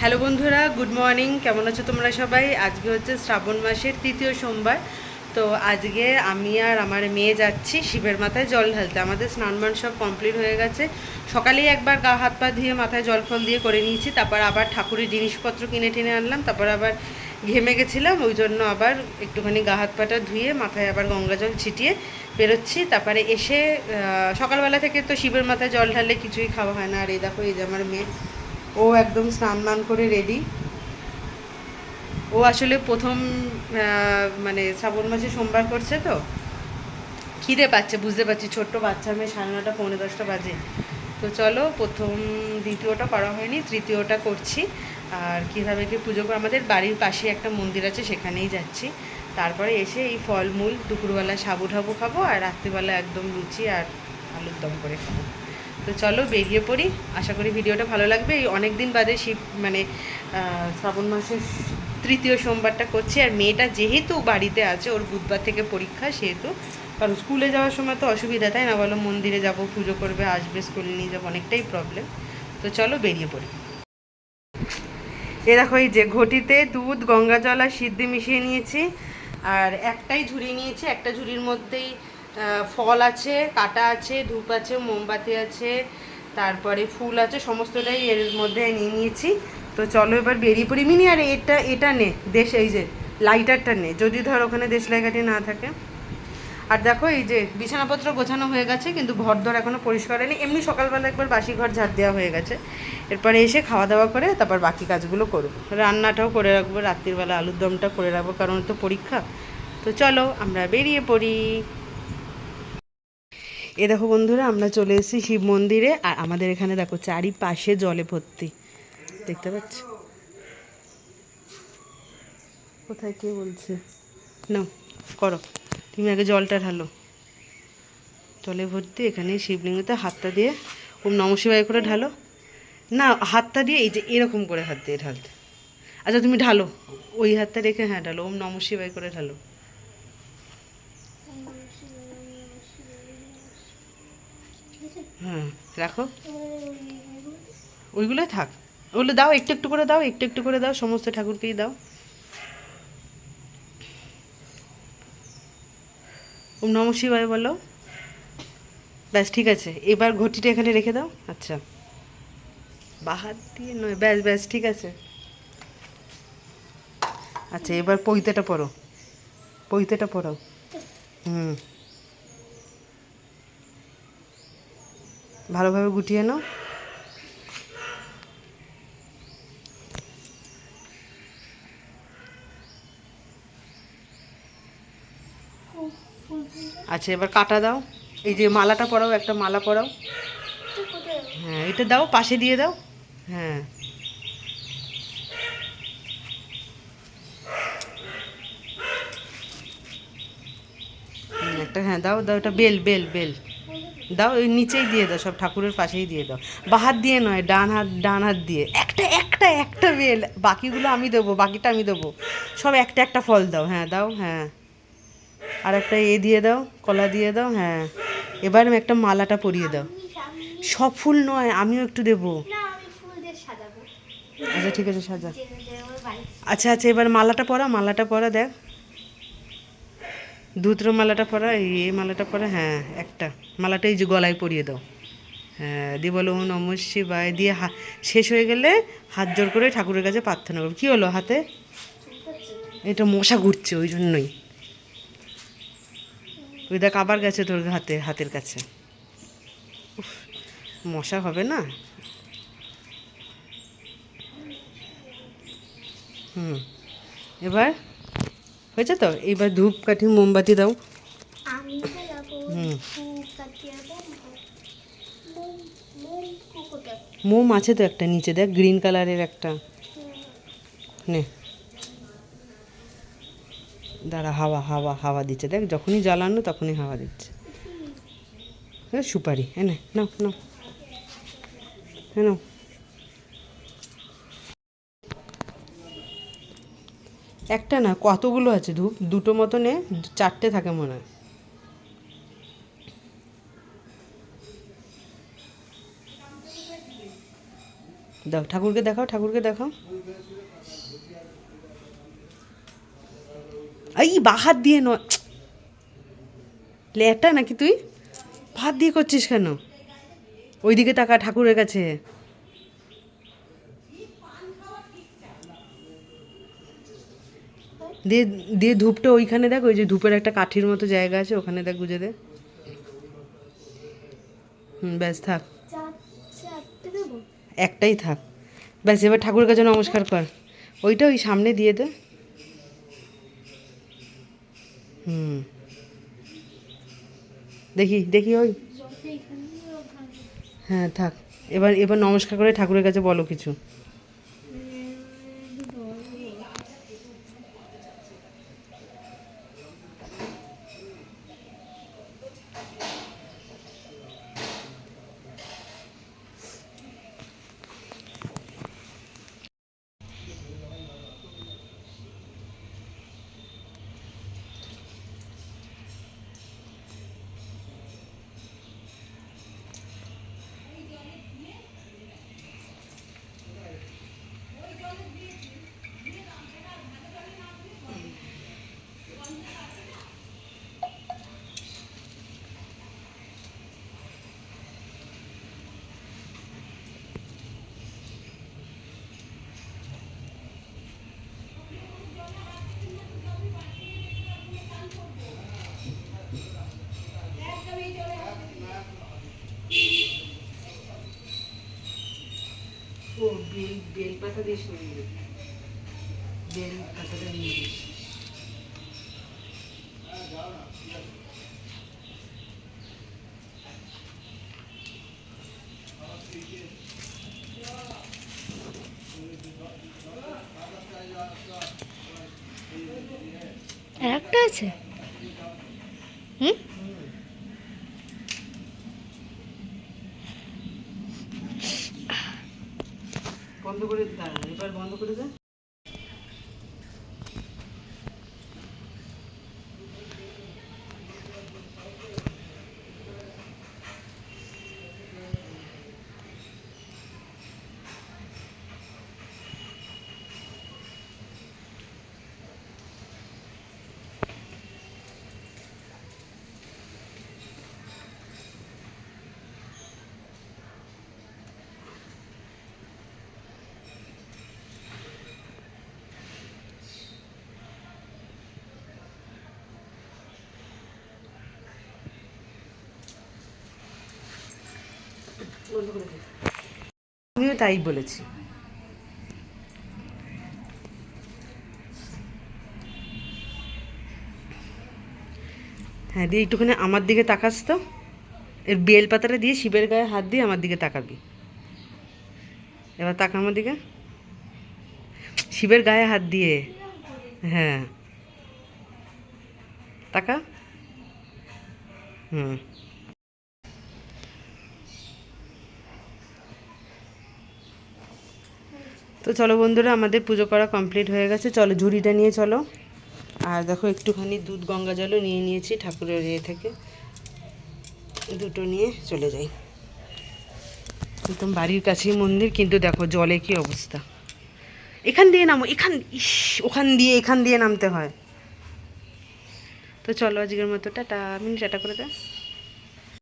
Hello বন্ধুরা, good morning. কেমন আছো তোমরা সবাই? আজকে হচ্ছে শ্রাবণ মাসের তৃতীয় সোমবার। তো আজকে আমি আর আমার মেয়ে যাচ্ছি শিবের মাথায় জল ঢালতে। আমাদের স্নান মান সব কমপ্লিট হয়ে গেছে। সকালেই একবার গা হাত পা ধুয়ে মাথায় জল ফল দিয়ে করে নিয়েছি, তারপর আবার ঠাকুরের জিনিসপত্র কিনে টিনে আনলাম, তারপর আবার ঘেমে গেছিলাম, ওই জন্য আবার একটুখানি গা হাত পাটা ধুয়ে মাথায় আবার গঙ্গা জল ছিটিয়ে বেরোচ্ছি। তারপরে এসে সকালবেলা থেকে তো শিবের মাথায় জল ঢাললে কিছুই খাওয়া হয় না। আর এই দেখো, এই যে আমার মেয়ে। ও একদম স্নান মান করে রেডি ও আসলে প্রথম মানে শ্রাবণ মাসে সোমবার করছে তো। খিদে পাচ্ছে, বুঝতে পারছি, ছোট্ট বাচ্চা মেয়ে সাড়ে নটা পৌনে দশটা বাজে। তো চলো, প্রথম, দ্বিতীয়টা করা হয়নি, তৃতীয়টা করছি। আর কীভাবে কি পুজো করে, আমাদের বাড়ির পাশে একটা মন্দির আছে, সেখানেই যাচ্ছি। তারপরে এসে এই ফলমূল, দুপুরবেলা সাবু ঠাবু খাব, আর রাত্রিবেলা একদম লুচি আর আলুর দম করে খাব। তো চলো বেরিয়ে পড়ি। আশা করি ভিডিওটা ভালো লাগবে। এই অনেক দিন বাদে শিব মানে শ্রাবণ মাসের তৃতীয় সোমবারটা করছি। আর মেয়েটা যেহেতু বাড়িতে আছে, ওর বুধবার থেকে পরীক্ষা সেহেতু। কারণ স্কুলে যাওয়ার সময় তো অসুবিধা, তাই না বলো? মন্দিরে যাব, পুজো করবে, আসবে, স্কুলে নিয়ে যাব, অনেকটাই প্রবলেম তো চলো বেরিয়ে পড়ি। এ দেখো এই যে ঘটিতে দুধ, গঙ্গা জল আর সিদ্ধি মিশিয়ে নিয়েছি। আর একটাই ঝুড়ি নিয়েছি। একটা ঝুড়ির মধ্যেই ফল আছে, কাটা আছে, ধূপ আছে, মোমবাতি আছে, তারপরে ফুল আছে, সমস্তটাই এর মধ্যে নিয়ে নিয়েছি। তো চলো এবার বেরিয়ে পড়ি। মিনি, আর এটা এটা নে, দেশ, এই যে লাইটারটা নে, যদি ধর ওখানে দেশ কাঠি না থাকে। আর দেখো, এই যে বিছানাপত্র গোছানো হয়ে গেছে, কিন্তু ঘর দর এখনও পরিষ্কার হয়নি। এমনি সকালবেলা একবার বাসি ঘর ঝাড় দেওয়া হয়ে গেছে। এরপরে এসে খাওয়া দাওয়া করে, তারপর বাকি কাজগুলো করব। রান্নাটাও করে রাখব রাত্রিবেলা আলুর দমটা করে রাখব, কারণ তো পরীক্ষা। তো চলো, আমরা বেরিয়ে পড়ি। এ দেখো বন্ধুরা, আমরা চলে এসেছি শিব মন্দিরে, আর আমাদের এখানে দেখো চারিপাশে জলে ভর্তি। দেখতে পাচ্ছ? কোথায় কে বলছে? নাও, করো। তুমি আগে জলটা ঢালো। জলে ভর্তি, এখানে শিবলিঙ্গতে হাতটা দিয়ে ওম নম করে ঢালো। না, হাতটা দিয়ে এই যে এরকম করে হাত দিয়ে ঢালতে। আচ্ছা তুমি ঢালো। ওই হাতটা রেখে হ্যাঁ ঢালো। ওম নম করে ঢালো। হ্যাঁ রাখো। ওইগুলো থাক। ওগুলো দাও, একটু একটু করে দাও, একটু একটু করে দাও, সমস্ত ঠাকুরকেই দাও। ওম নম শিবায় বলো। ব্যাস, ঠিক আছে। এবার ঘটিটা এখানে রেখে দাও। আচ্ছা। বাহার দিয়ে নয়, ব্যাস ব্যাস, ঠিক আছে। আচ্ছা এবার পৈতেটা পড়ো। পৈতেটা পড়ো। হুম। ভালোভাবে গুটিয়ে নাও। আচ্ছা এবার কাটা দাও। এই যে মালাটা পরাও, একটা মালা পরাও। হ্যাঁ এটা দাও, পাশে দিয়ে দাও। হ্যাঁ। একটা হ্যাঁ দাও দাও, এটা বেল বেল বেল। দাও ওই নিচেই দিয়ে দাও সব ঠাকুরের পাশেই দিয়ে দাও। বাহাত দিয়ে নয় ডান হাত ডান হাত দিয়ে। একটা একটা একটা বেল বাকিগুলো আমি দেবো বাকিটা আমি দেবো। সব একটা একটা ফল দাও হ্যাঁ দাও হ্যাঁ। আর একটা এ দিয়ে দাও কলা দিয়ে দাও হ্যাঁ। এবার একটা মালাটা পরিয়ে দাও। সব ফুল নয় আমিও একটু দেবো। আচ্ছা ঠিক আছে সাজা। আচ্ছা আচ্ছা এবার মালাটা পরা মালাটা পরা দেখ। দুত্র মালাটা পরা এই মালাটা পরা হ্যাঁ একটা। মালাটা এই যে গলায় পরিয়ে দাও। হ্যাঁ দিয়ে বলো ও নম শিবায়। দিয়ে শেষ হয়ে গেলে হাত জোর করে ঠাকুরের কাছে প্রার্থনা করবে কী হলো হাতে? এটা মশা ঘুরছে ওই জন্যই। ওই দেখ আবার গেছে তোর হাতে হাতের কাছে। উফ, মশা হবে না? হুম এবার হয়েছে তো? এবার ধূপ কাঠি মোমবাতি দাও। হুম। মোম আছে তো একটা নিচে দেখ গ্রিন কালারের একটা। নে। দাঁড়া হাওয়া হাওয়া হাওয়া দিচ্ছে। দেখ যখনই জ্বালানো তখনই হাওয়া দিচ্ছে। হ্যাঁ সুপারি। হ্যাঁ নে নাও নাও। হ্যাঁ নাও। একটা না, কতগুলো আছে ধূপ? দুটো মতনে চারটে থাকে মনে হয়। দাও, ঠাকুরকে দেখাও ঠাকুরকে দেখাও। এই বাহাত দিয়ে নয়। লেটা নাকি তুই? ভাত দিয়ে করছিস কেন? ওইদিকে তাকা ঠাকুরের কাছে। দিয়ে দিয়ে ধূপটা ওইখানে দেখ, ওই যে ধূপের একটা কাঠির মতো জায়গা আছে, ওখানে দেখ গুজে দে। হুম, ব্যাস থাক। একটাই থাক। ব্যাস, এবার ঠাকুরের কাছে নমস্কার কর। ওইটা ওই সামনে দিয়ে দে। হুম। দেখি দেখি ওই। হ্যাঁ থাক। এবার এবার নমস্কার করে ঠাকুরের কাছে বলো কিছু। বেল পাতা দিয়ে সরিয়ে বেল পাতাটা দিয়ে দিস একটা আছে? হুম? বন্ধ করে দেয় এবার বন্ধ করে দে। আমিও তাই বলেছি। হ্যাঁ দিয়ে একটুখানি আমার দিকে তাকাস তো। এর বেল পাতাটা দিয়ে শিবের গায়ে হাত দিয়ে আমার দিকে তাকাবি। এবার তাকা আমার দিকে। শিবের গায়ে হাত দিয়ে। হ্যাঁ। তাকা। হুম। তো চলো বন্ধুরা, আমাদের পুজো করা কমপ্লিট হয়ে গেছে। চলো, ঝুড়িটা নিয়ে চলো। আর দেখো, একটুখানি দুধ, গঙ্গা জলও নিয়ে নিয়েছি ঠাকুরের ইয়ে থেকে। দুটো নিয়ে চলে যাই। একদম বাড়ির কাছেই মন্দির, কিন্তু দেখো, জলে কি অবস্থা। এখান দিয়ে নামো, এখান, ইস, ওখান দিয়ে, এখান দিয়ে নামতে হয়। তো চলো, আজকের মতো, টাটা। মিনি, টাটা করে দাও